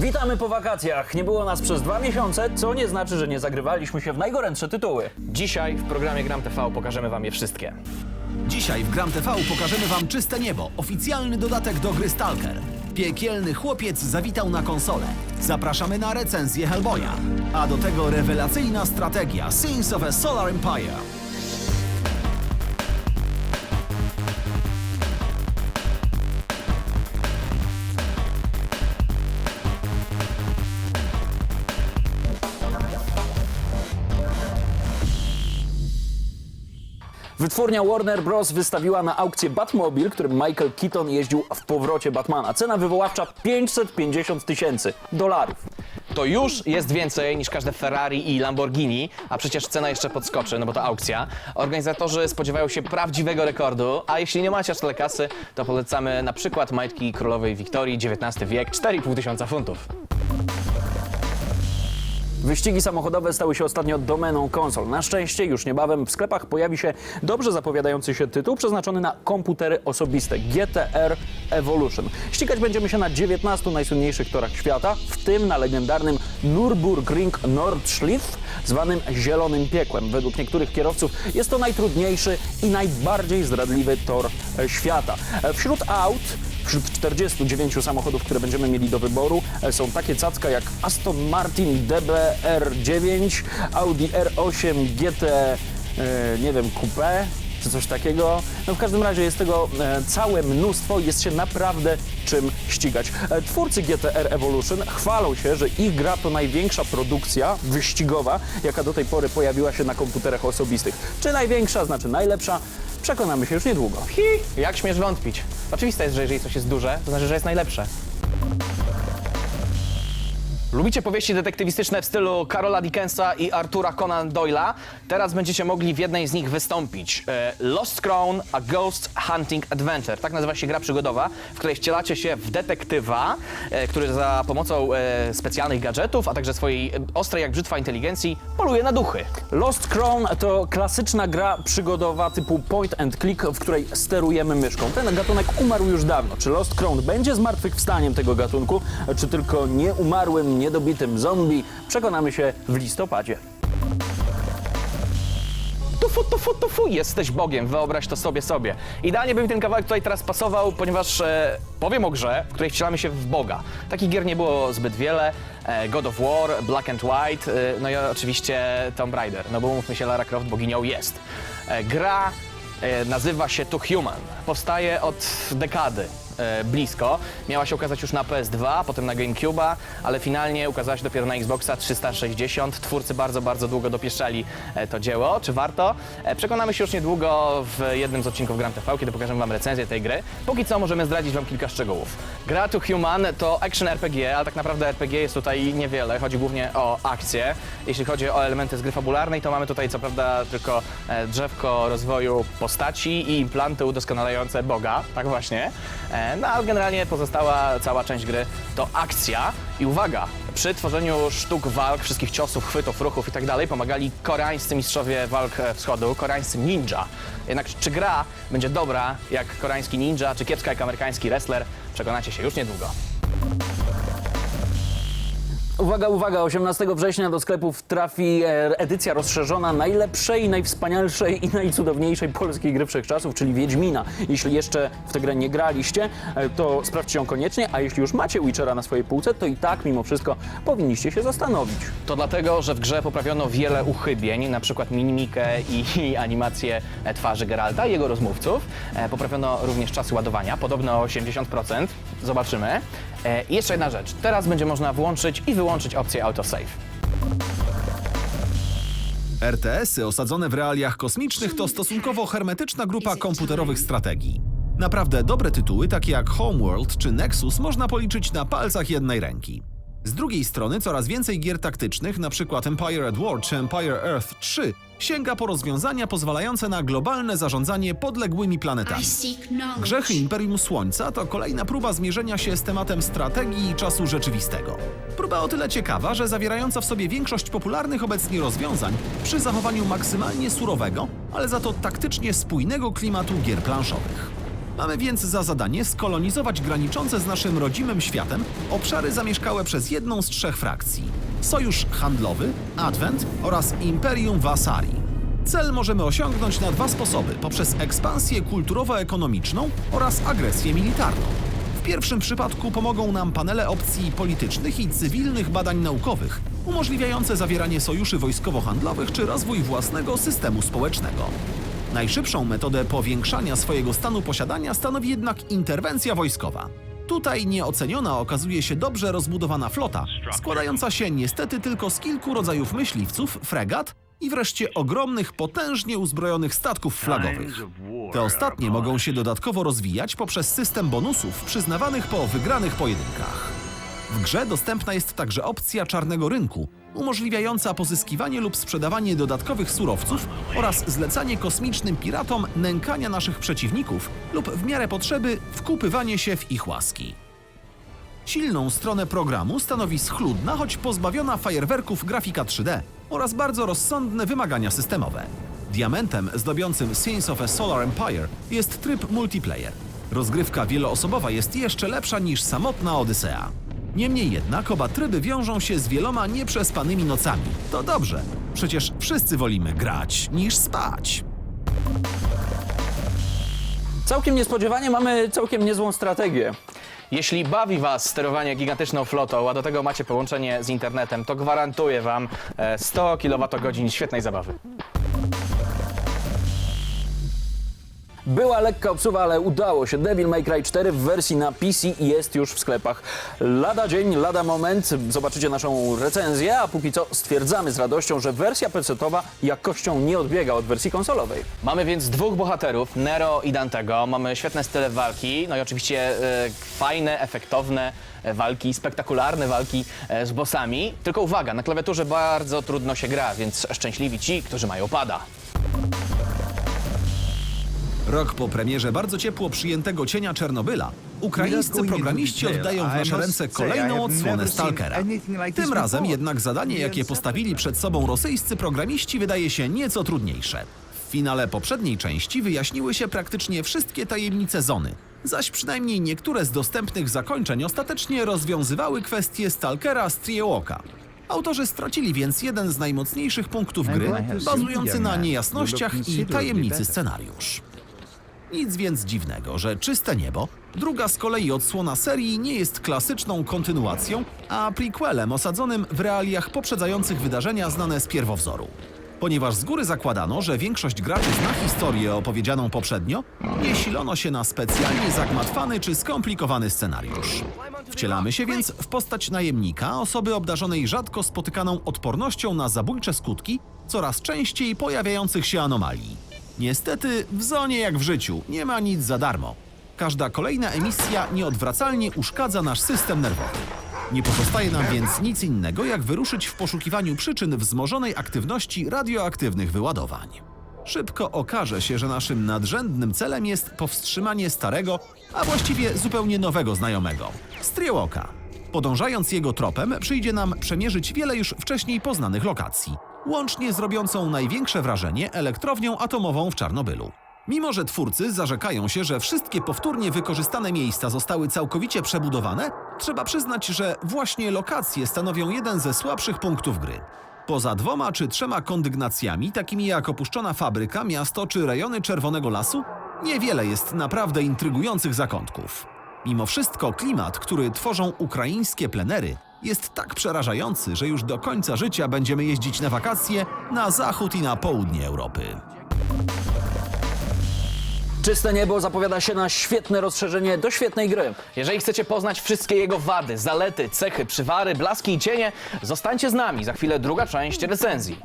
Witamy po wakacjach. Nie było nas przez dwa miesiące, co nie znaczy, że nie zagrywaliśmy się w najgorętsze tytuły. Dzisiaj w programie Gram TV pokażemy wam je wszystkie. Dzisiaj w Gram TV pokażemy wam Czyste Niebo, oficjalny dodatek do gry Stalker. Piekielny chłopiec zawitał na konsolę. Zapraszamy na recenzję Hellboya. A do tego rewelacyjna strategia Sins of a Solar Empire. Wytwórnia Warner Bros. wystawiła na aukcję Batmobil, którym Michael Keaton jeździł w powrocie Batmana. Cena wywoławcza 550 tysięcy dolarów. To już jest więcej niż każde Ferrari i Lamborghini, a przecież cena jeszcze podskoczy, no bo to aukcja. Organizatorzy spodziewają się prawdziwego rekordu, a jeśli nie macie aż tyle kasy, to polecamy na przykład majtki królowej Wiktorii, XIX wiek, 4,5 tysiąca funtów. Wyścigi samochodowe stały się ostatnio domeną konsol. Na szczęście już niebawem w sklepach pojawi się dobrze zapowiadający się tytuł przeznaczony na komputery osobiste GTR Evolution. Ścigać będziemy się na 19 najsłynniejszych torach świata, w tym na legendarnym Nürburgring Nordschleife, zwanym Zielonym Piekłem. Według niektórych kierowców jest to najtrudniejszy i najbardziej zdradliwy tor e, świata. E, Wśród aut Wśród 49 samochodów, które będziemy mieli do wyboru, e, są takie cacka jak Aston Martin DBR9, Audi R8 GT, e, nie wiem, Coupe czy coś takiego. No w każdym razie jest tego e, całe mnóstwo jest się naprawdę czym ścigać. Twórcy GTR Evolution chwalą się, że ich gra to największa produkcja wyścigowa, jaka do tej pory pojawiła się na komputerach osobistych. Czy największa, znaczy najlepsza? Przekonamy się już niedługo. Hi, jak śmiesz wątpić? Oczywiste jest, że jeżeli coś jest duże, to znaczy, że jest najlepsze. Lubicie powieści detektywistyczne w stylu Karola Dickensa i Artura Conan Doyle'a? Teraz będziecie mogli w jednej z nich wystąpić. E, Lost Crown A Ghost Hunting Adventure. Tak nazywa się gra przygodowa, w której wcielacie się w detektywa, e, który za pomocą e, specjalnych gadżetów, a także swojej ostrej jak brzytwa inteligencji poluje na duchy. Lost Crown to klasyczna gra przygodowa typu point and click, w której sterujemy myszką. Ten gatunek umarł już dawno. Czy Lost Crown będzie zmartwychwstaniem tego gatunku, czy tylko nieumarłym, niedobitym zombie? Przekonamy się w listopadzie. Tufu, tufu, tufu, jesteś Bogiem, wyobraź to sobie sobie. Idealnie by mi ten kawałek tutaj teraz pasował, ponieważ e, powiem o grze, w której wcielamy się w Boga. Takich gier nie było zbyt wiele. E, God of War, Black and White, e, no i oczywiście Tomb Raider, no bo mówmy się, Lara Croft boginią jest. E, gra e, nazywa się To Human. Powstaje od dekady e, blisko. Miała się ukazać już na PS2, potem na GameCube'a, ale finalnie ukazała się dopiero na Xboxa 360. Twórcy bardzo, bardzo długo dopieszczali e, to dzieło. Czy warto? E, Przekonamy się już niedługo w jednym z odcinków Gram TV, kiedy pokażemy Wam recenzję tej gry. Póki co możemy zdradzić Wam kilka szczegółów. Gra To Human to action RPG, ale tak naprawdę RPG jest tutaj niewiele. Chodzi głównie o akcję. Jeśli chodzi o elementy z gry fabularnej, to mamy tutaj co prawda tylko e, drzewko rozwoju postaci i implanty udoskonalające Boga, tak właśnie. E, No ale generalnie pozostała cała część gry to akcja i uwaga, przy tworzeniu sztuk walk, wszystkich ciosów, chwytów, ruchów i tak dalej pomagali koreańscy mistrzowie walk e, wschodu, koreańscy ninja. Jednak czy gra będzie dobra jak koreański ninja, czy kiepska jak amerykański wrestler, przekonacie się już niedługo. Uwaga, uwaga, 18 września do sklepów trafi e, edycja rozszerzona najlepszej, najwspanialszej i najcudowniejszej polskiej gry wszechczasów, czyli Wiedźmina. Jeśli jeszcze w tę grę nie graliście, e, to sprawdźcie ją koniecznie, a jeśli już macie Witchera na swojej półce, to i tak mimo wszystko powinniście się zastanowić. To dlatego, że w grze poprawiono wiele uchybień, na przykład mimikę i, animację e, twarzy Geralta i jego rozmówców. Poprawiono również czas ładowania, podobno o 80%. Zobaczymy. E, jeszcze jedna rzecz. Teraz będzie można włączyć i wyłączyć opcję autosave. RTS-y osadzone w realiach kosmicznych to stosunkowo hermetyczna grupa komputerowych strategii. Naprawdę dobre tytuły, takie jak Homeworld czy Nexus, można policzyć na palcach jednej ręki. Z drugiej strony coraz więcej gier taktycznych, np. Empire at War czy Empire Earth 3, sięga po rozwiązania pozwalające na globalne zarządzanie podległymi planetami. Grzechy Imperium Słońca to kolejna próba zmierzenia się z tematem strategii i czasu rzeczywistego. Próba o tyle ciekawa, że zawierająca w sobie większość popularnych obecnie rozwiązań przy zachowaniu maksymalnie surowego, ale za to taktycznie spójnego klimatu gier planszowych. Mamy więc za zadanie skolonizować graniczące z naszym rodzimym światem obszary zamieszkałe przez jedną z trzech frakcji: Sojusz Handlowy, Advent oraz Imperium Vasari. Cel możemy osiągnąć na dwa sposoby: poprzez ekspansję kulturowo-ekonomiczną oraz agresję militarną. W pierwszym przypadku pomogą nam panele opcji politycznych i cywilnych badań naukowych, umożliwiające zawieranie sojuszy wojskowo-handlowych czy rozwój własnego systemu społecznego. Najszybszą metodę powiększania swojego stanu posiadania stanowi jednak interwencja wojskowa. Tutaj nieoceniona okazuje się dobrze rozbudowana flota, składająca się niestety tylko z kilku rodzajów myśliwców, fregat i wreszcie ogromnych, potężnie uzbrojonych statków flagowych. Te ostatnie mogą się dodatkowo rozwijać poprzez system bonusów przyznawanych po wygranych pojedynkach. W grze dostępna jest także opcja czarnego rynku, umożliwiająca pozyskiwanie lub sprzedawanie dodatkowych surowców oraz zlecanie kosmicznym piratom nękania naszych przeciwników lub w miarę potrzeby wkupywanie się w ich łaski. Silną stronę programu stanowi schludna, choć pozbawiona fajerwerków grafika 3D oraz bardzo rozsądne wymagania systemowe. Diamentem zdobiącym Scenes of a Solar Empire jest tryb multiplayer. Rozgrywka wieloosobowa jest jeszcze lepsza niż samotna Odysea. Niemniej jednak oba tryby wiążą się z wieloma nieprzespanymi nocami. To dobrze, przecież wszyscy wolimy grać niż spać. Całkiem niespodziewanie mamy całkiem niezłą strategię. Jeśli bawi Was sterowanie gigantyczną flotą, a do tego macie połączenie z internetem, to gwarantuję Wam e, 100 kWh świetnej zabawy. Była lekka obsuwa, ale udało się. Devil May Cry 4 w wersji na PC jest już w sklepach. Lada dzień, lada moment, zobaczycie naszą recenzję, a póki co stwierdzamy z radością, że wersja PC-towa jakością nie odbiega od wersji konsolowej. Mamy więc dwóch bohaterów, Nero i Dantego. Mamy świetne style walki, no i oczywiście e, fajne, efektowne e, walki, spektakularne walki e, z bossami. Tylko uwaga, na klawiaturze bardzo trudno się gra, więc szczęśliwi ci, którzy mają pada. Rok po premierze bardzo ciepło przyjętego cienia Czernobyla, ukraińscy programiści oddają w nasze ręce kolejną odsłonę Stalkera. Tym razem jednak zadanie, jakie postawili przed sobą rosyjscy programiści, wydaje się nieco trudniejsze. W finale poprzedniej części wyjaśniły się praktycznie wszystkie tajemnice zony, zaś przynajmniej niektóre z dostępnych zakończeń ostatecznie rozwiązywały kwestie Stalkera Striełoka. Autorzy stracili więc jeden z najmocniejszych punktów gry, bazujący na niejasnościach i tajemnicy scenariusz. Nic więc dziwnego, że Czyste Niebo, druga z kolei odsłona serii, nie jest klasyczną kontynuacją, a prequelem osadzonym w realiach poprzedzających wydarzenia znane z pierwowzoru. Ponieważ z góry zakładano, że większość graczy zna historię opowiedzianą poprzednio, nie silono się na specjalnie zagmatwany czy skomplikowany scenariusz. Wcielamy się więc w postać najemnika, osoby obdarzonej rzadko spotykaną odpornością na zabójcze skutki coraz częściej pojawiających się anomalii. Niestety, w zonie jak w życiu, nie ma nic za darmo. Każda kolejna emisja nieodwracalnie uszkadza nasz system nerwowy. Nie pozostaje nam więc nic innego, jak wyruszyć w poszukiwaniu przyczyn wzmożonej aktywności radioaktywnych wyładowań. Szybko okaże się, że naszym nadrzędnym celem jest powstrzymanie starego, a właściwie zupełnie nowego znajomego Striełoka. Podążając jego tropem, przyjdzie nam przemierzyć wiele już wcześniej poznanych lokacji, łącznie z robiącą największe wrażenie elektrownią atomową w Czarnobylu. Mimo, że twórcy zarzekają się, że wszystkie powtórnie wykorzystane miejsca zostały całkowicie przebudowane, trzeba przyznać, że właśnie lokacje stanowią jeden ze słabszych punktów gry. Poza dwoma czy trzema kondygnacjami, takimi jak opuszczona fabryka, miasto czy rejony Czerwonego Lasu, niewiele jest naprawdę intrygujących zakątków. Mimo wszystko klimat, który tworzą ukraińskie plenery, jest tak przerażający, że już do końca życia będziemy jeździć na wakacje na zachód i na południe Europy. Czyste Niebo zapowiada się na świetne rozszerzenie do świetnej gry. Jeżeli chcecie poznać wszystkie jego wady, zalety, cechy, przywary, blaski i cienie, zostańcie z nami. Za chwilę druga część recenzji.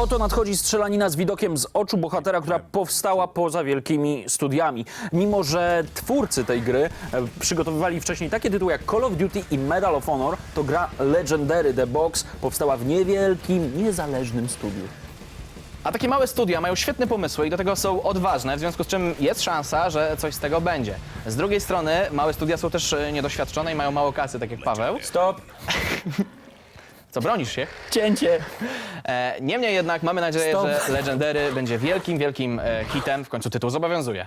Oto nadchodzi strzelanina z widokiem z oczu bohatera, która powstała poza wielkimi studiami. Mimo, że twórcy tej gry e, przygotowywali wcześniej takie tytuły jak Call of Duty i Medal of Honor, to gra Legendary The Box powstała w niewielkim, niezależnym studiu. A takie małe studia mają świetne pomysły i do tego są odważne, w związku z czym jest szansa, że coś z tego będzie. Z drugiej strony małe studia są też e, niedoświadczone i mają mało kasy, tak jak Paweł. Stop! Co, bronisz się? Cięcie. E, niemniej jednak mamy nadzieję, Stop. że Legendary będzie wielkim, wielkim e, hitem. W końcu tytuł zobowiązuje.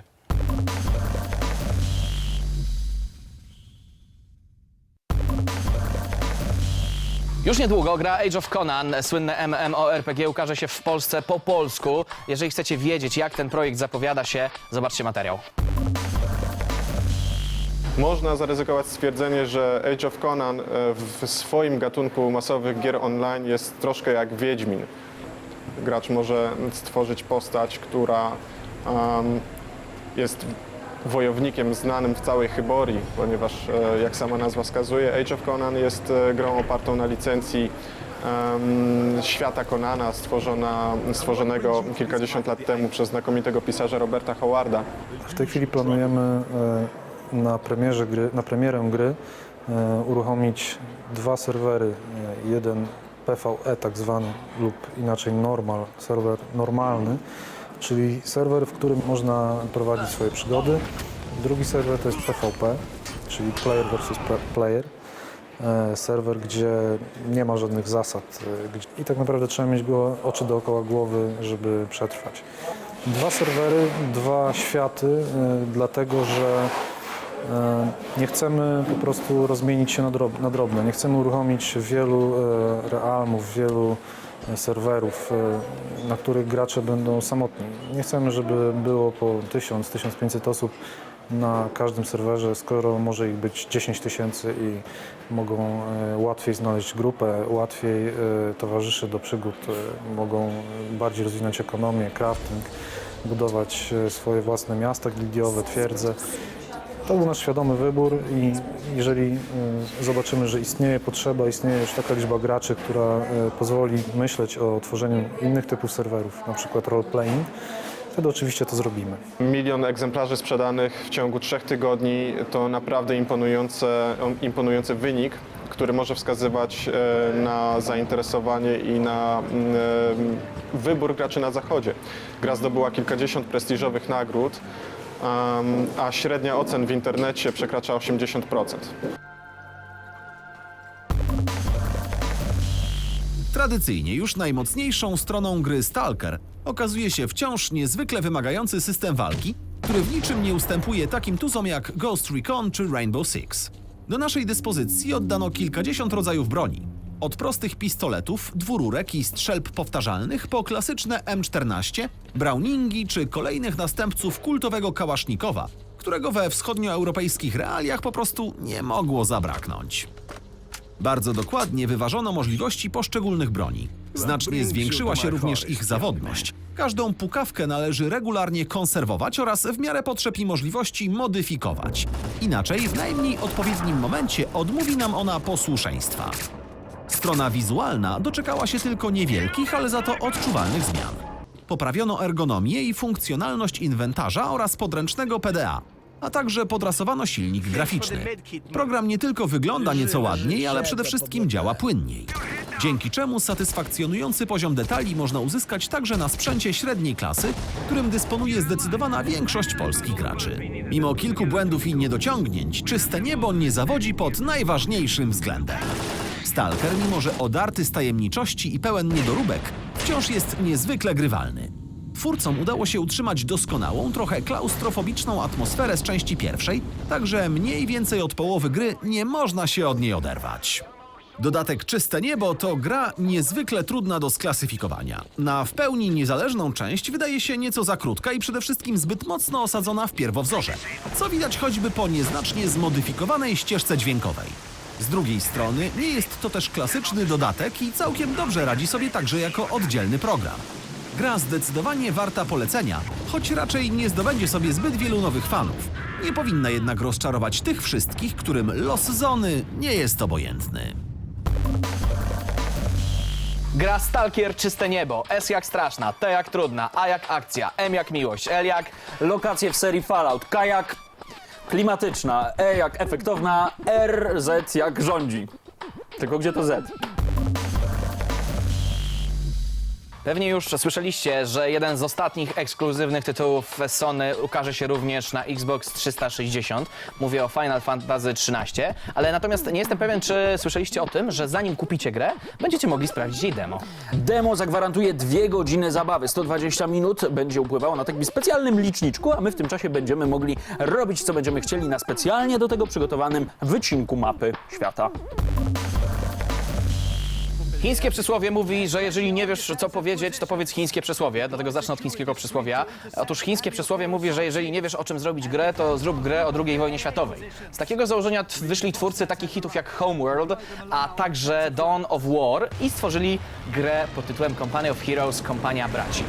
Już niedługo gra Age of Conan, słynne MMORPG ukaże się w Polsce po polsku. Jeżeli chcecie wiedzieć, jak ten projekt zapowiada się, zobaczcie materiał. Można zaryzykować stwierdzenie, że Age of Conan e, w swoim gatunku masowych gier online jest troszkę jak Wiedźmin. Gracz może stworzyć postać, która em, jest wojownikiem znanym w całej Chyborii, ponieważ e, jak sama nazwa wskazuje, Age of Conan jest e, grą opartą na licencji em, świata Conana, stworzona, stworzonego kilkadziesiąt lat temu przez znakomitego pisarza Roberta Howarda. W tej chwili planujemy na, premierze gry, na premierę gry e, uruchomić dwa serwery. E, Jeden PvE tak zwany lub inaczej normal, serwer normalny, czyli serwer, w którym można prowadzić swoje przygody. Drugi serwer to jest PvP, czyli player versus pla- player. E, Serwer, gdzie nie ma żadnych zasad i tak naprawdę trzeba mieć oczy dookoła głowy, żeby przetrwać. Dwa serwery, dwa światy, dlatego że nie chcemy po prostu rozmienić się na, drob, na drobne. Nie chcemy uruchomić wielu y, realmów, wielu y, serwerów, na których gracze będą samotni. Nie chcemy, żeby było po 1000-1500 osób na każdym serwerze, skoro może ich być 10 tysięcy i mogą łatwiej znaleźć grupę, łatwiej towarzyszy do przygód, mogą bardziej rozwinąć ekonomię, crafting, budować swoje własne miasta gildiowe, twierdze. To był nasz świadomy wybór i jeżeli y, zobaczymy, że istnieje potrzeba, istnieje już taka liczba graczy, która y, pozwoli myśleć o tworzeniu innych typów serwerów, na przykład role-playing, wtedy oczywiście to zrobimy. Milion egzemplarzy sprzedanych w ciągu trzech tygodni to naprawdę imponujący wynik, który może wskazywać e, na zainteresowanie i na mm, e, wybór graczy na zachodzie. Gra zdobyła kilkadziesiąt prestiżowych nagród, a średnia ocen w internecie przekracza 80%. Tradycyjnie już najmocniejszą stroną gry Stalker okazuje się wciąż niezwykle wymagający system walki, który w niczym nie ustępuje takim tuzom jak Ghost Recon czy Rainbow Six. Do naszej dyspozycji oddano kilkadziesiąt rodzajów broni. Od prostych pistoletów, dwururek i strzelb powtarzalnych po klasyczne M14, Browningi czy kolejnych następców kultowego Kałasznikowa, którego we wschodnioeuropejskich realiach po prostu nie mogło zabraknąć. Bardzo dokładnie wyważono możliwości poszczególnych broni. Znacznie zwiększyła się również ich zawodność. Każdą pukawkę należy regularnie konserwować oraz w miarę potrzeb i możliwości modyfikować. Inaczej w najmniej odpowiednim momencie odmówi nam ona posłuszeństwa. Strona wizualna doczekała się tylko niewielkich, ale za to odczuwalnych zmian. Poprawiono ergonomię i funkcjonalność inwentarza oraz podręcznego PDA, a także podrasowano silnik graficzny. Program nie tylko wygląda nieco ładniej, ale przede wszystkim działa płynniej. Dzięki czemu satysfakcjonujący poziom detali można uzyskać także na sprzęcie średniej klasy, którym dysponuje zdecydowana większość polskich graczy. Mimo kilku błędów i niedociągnięć, czyste niebo nie zawodzi pod najważniejszym względem. Stalker, mimo że odarty z tajemniczości i pełen niedoróbek, wciąż jest niezwykle grywalny. Twórcom udało się utrzymać doskonałą, trochę klaustrofobiczną atmosferę z części pierwszej, także mniej więcej od połowy gry nie można się od niej oderwać. Dodatek Czyste Niebo to gra niezwykle trudna do sklasyfikowania. Na w pełni niezależną część wydaje się nieco za krótka i przede wszystkim zbyt mocno osadzona w pierwowzorze, co widać choćby po nieznacznie zmodyfikowanej ścieżce dźwiękowej. Z drugiej strony nie jest to też klasyczny dodatek i całkiem dobrze radzi sobie także jako oddzielny program. Gra zdecydowanie warta polecenia, choć raczej nie zdobędzie sobie zbyt wielu nowych fanów. Nie powinna jednak rozczarować tych wszystkich, którym los Zony nie jest obojętny. Gra Stalkier Czyste Niebo. S jak straszna, T jak trudna, A jak akcja, M jak miłość, L jak... Lokacje w serii Fallout. K jak klimatyczna, E jak efektowna, R, Z jak rządzi. Tylko gdzie to Z? Pewnie już słyszeliście, że jeden z ostatnich ekskluzywnych tytułów Sony ukaże się również na Xbox 360. Mówię o Final Fantasy XIII, ale natomiast nie jestem pewien, czy słyszeliście o tym, że zanim kupicie grę, będziecie mogli sprawdzić jej demo. Demo zagwarantuje dwie godziny zabawy. 120 minut będzie upływało na takim specjalnym liczniczku, a my w tym czasie będziemy mogli robić, co będziemy chcieli na specjalnie do tego przygotowanym wycinku mapy świata. Chińskie przysłowie mówi, że jeżeli nie wiesz, co powiedzieć, to powiedz chińskie przysłowie, dlatego zacznę od chińskiego przysłowia. Otóż chińskie przysłowie mówi, że jeżeli nie wiesz, o czym zrobić grę, to zrób grę o II wojnie światowej. Z takiego założenia wyszli twórcy takich hitów jak Homeworld, a także Dawn of War i stworzyli grę pod tytułem Company of Heroes, Kompania Braci.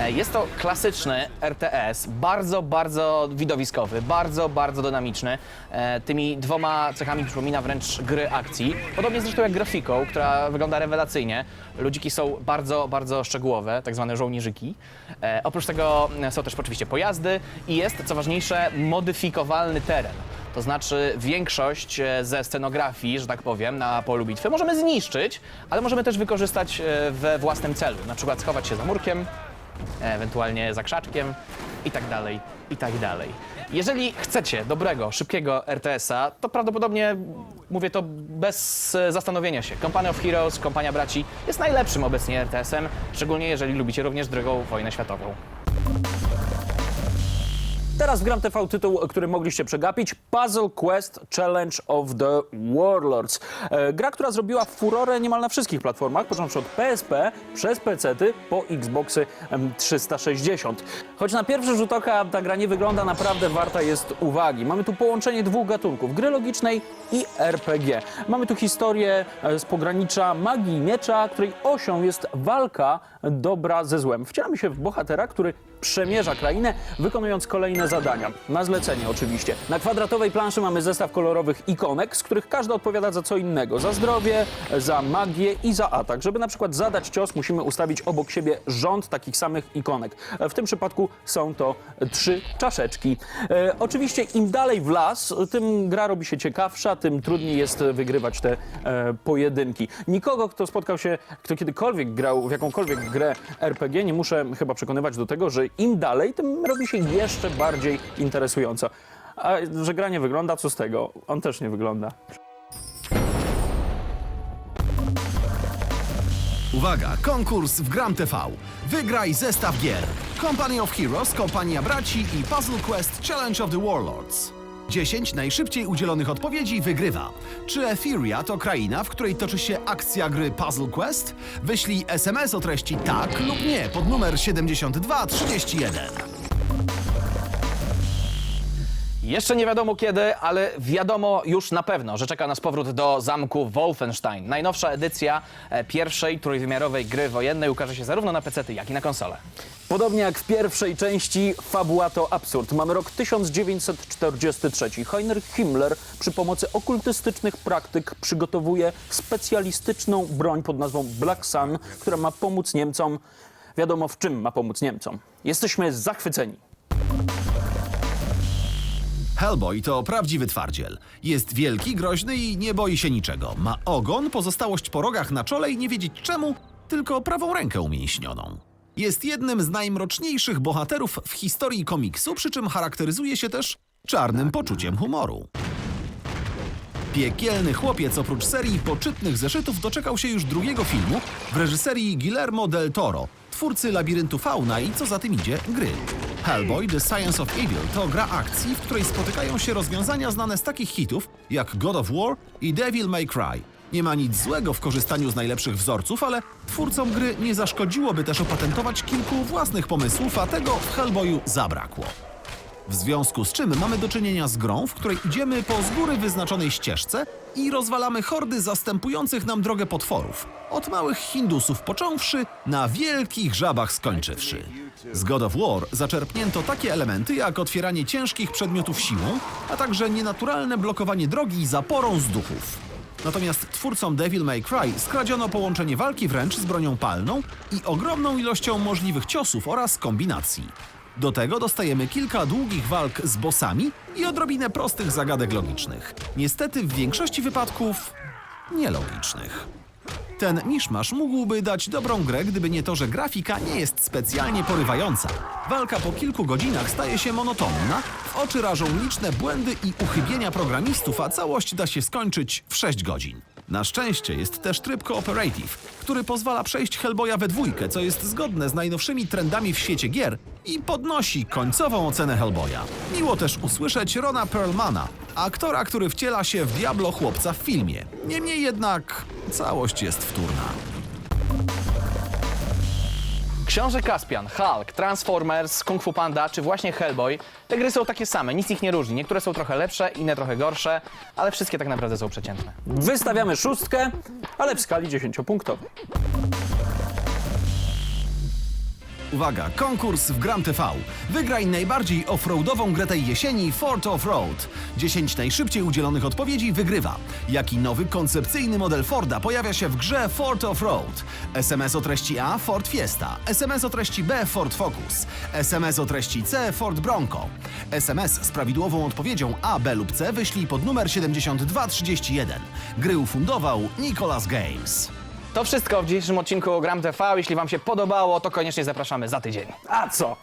E, Jest to klasyczny RTS, bardzo, bardzo widowiskowy, bardzo, bardzo dynamiczny. E, Tymi dwoma cechami przypomina wręcz gry akcji. Podobnie zresztą jak grafiką, która wygląda rewelacyjnie. Ludziki są bardzo, bardzo szczegółowe, tak zwane żołnierzyki. E, oprócz tego są też oczywiście pojazdy i jest, co ważniejsze, modyfikowalny teren. To znaczy większość ze scenografii, że tak powiem, na polu bitwy możemy zniszczyć, ale możemy też wykorzystać we własnym celu. Na przykład schować się za murkiem, ewentualnie za krzaczkiem i tak dalej, i tak dalej. Jeżeli chcecie dobrego, szybkiego RTS-a, to prawdopodobnie mówię to bez e, zastanowienia się. Company of Heroes, Kompania Braci jest najlepszym obecnie RTS-em, szczególnie jeżeli lubicie również drugą wojnę światową. Teraz Gram TV tytuł, który mogliście przegapić, Puzzle Quest Challenge of the Warlords. E, gra, która zrobiła furorę niemal na wszystkich platformach, począwszy od PSP, przez PC-ty, po Xboxy em, 360. Choć na pierwszy rzut oka ta gra nie wygląda, naprawdę warta jest uwagi. Mamy tu połączenie dwóch gatunków, gry logicznej i RPG. Mamy tu historię e, z pogranicza magii miecza, której osią jest walka dobra ze złem. Wcielamy się w bohatera, który przemierza krainę, wykonując kolejne zadania. Na zlecenie oczywiście. Na kwadratowej planszy mamy zestaw kolorowych ikonek, z których każda odpowiada za co innego. Za zdrowie, za magię i za atak. Żeby na przykład zadać cios, musimy ustawić obok siebie rząd takich samych ikonek. W tym przypadku są to trzy czaszeczki. E, oczywiście im dalej w las, tym gra robi się ciekawsza, tym trudniej jest wygrywać te e, pojedynki. Nikogo, kto spotkał się, kto kiedykolwiek grał w jakąkolwiek grę RPG, nie muszę chyba przekonywać do tego, że im dalej, tym robi się jeszcze bardziej interesująco. A że gra nie wygląda, co z tego? On też nie wygląda. Uwaga, konkurs w Gram TV. Wygraj zestaw gier. Company of Heroes, Kompania Braci i Puzzle Quest Challenge of the Warlords. 10 najszybciej udzielonych odpowiedzi wygrywa. Czy Etheria to kraina, w której toczy się akcja gry Puzzle Quest? Wyślij SMS o treści tak lub nie pod numer 7231. Jeszcze nie wiadomo kiedy, ale wiadomo już na pewno, że czeka nas powrót do zamku Wolfenstein. Najnowsza edycja e, pierwszej trójwymiarowej gry wojennej ukaże się zarówno na PC, jak i na konsole. Podobnie jak w pierwszej części, fabuła to absurd. Mamy rok 1943. Heinrich Himmler przy pomocy okultystycznych praktyk przygotowuje specjalistyczną broń pod nazwą Black Sun, która ma pomóc Niemcom. Wiadomo w czym ma pomóc Niemcom. Jesteśmy zachwyceni. Hellboy to prawdziwy twardziel. Jest wielki, groźny i nie boi się niczego. Ma ogon, pozostałość po rogach na czole i nie wiedzieć czemu, tylko prawą rękę umięśnioną. Jest jednym z najmroczniejszych bohaterów w historii komiksu, przy czym charakteryzuje się też czarnym poczuciem humoru. Piekielny chłopiec oprócz serii poczytnych zeszytów doczekał się już drugiego filmu w reżyserii Guillermo del Toro, twórcy Labiryntu Fauna i co za tym idzie, gry. Hellboy The Science of Evil to gra akcji, w której spotykają się rozwiązania znane z takich hitów jak God of War i Devil May Cry. Nie ma nic złego w korzystaniu z najlepszych wzorców, ale twórcom gry nie zaszkodziłoby też opatentować kilku własnych pomysłów, a tego w Hellboyu zabrakło. W związku z czym mamy do czynienia z grą, w której idziemy po z góry wyznaczonej ścieżce i rozwalamy hordy zastępujących nam drogę potworów. Od małych Hindusów począwszy, na wielkich żabach skończywszy. Z God of War zaczerpnięto takie elementy jak otwieranie ciężkich przedmiotów siłą, a także nienaturalne blokowanie drogi zaporą z duchów. Natomiast twórcom Devil May Cry skradziono połączenie walki wręcz z bronią palną i ogromną ilością możliwych ciosów oraz kombinacji. Do tego dostajemy kilka długich walk z bossami i odrobinę prostych zagadek logicznych. Niestety w większości wypadków nielogicznych. Ten miszmasz mógłby dać dobrą grę, gdyby nie to, że grafika nie jest specjalnie porywająca. Walka po kilku godzinach staje się monotonna, w oczy rażą liczne błędy i uchybienia programistów, a całość da się skończyć w 6 godzin. Na szczęście jest też tryb cooperative, który pozwala przejść Hellboya we dwójkę, co jest zgodne z najnowszymi trendami w świecie gier i podnosi końcową ocenę Hellboya. Miło też usłyszeć Rona Perlmana, aktora, który wciela się w Diablo chłopca w filmie. Niemniej jednak całość jest wtórna. Książę Caspian, Hulk, Transformers, Kung Fu Panda czy właśnie Hellboy, te gry są takie same, nic ich nie różni. Niektóre są trochę lepsze, inne trochę gorsze, ale wszystkie tak naprawdę są przeciętne. Wystawiamy szóstkę, ale w skali 10-punktowej. Uwaga, konkurs w Gram TV. Wygraj najbardziej offroadową grę tej jesieni Ford Offroad. 10 najszybciej udzielonych odpowiedzi wygrywa. Jaki nowy koncepcyjny model Forda pojawia się w grze Ford Offroad? SMS o treści A Ford Fiesta, SMS o treści B Ford Focus, SMS o treści C Ford Bronco. SMS z prawidłową odpowiedzią A, B lub C wyślij pod numer 7231. Gry ufundował Nicolas Games. To wszystko w dzisiejszym odcinku Gram TV. Jeśli Wam się podobało, to koniecznie zapraszamy za tydzień. A co?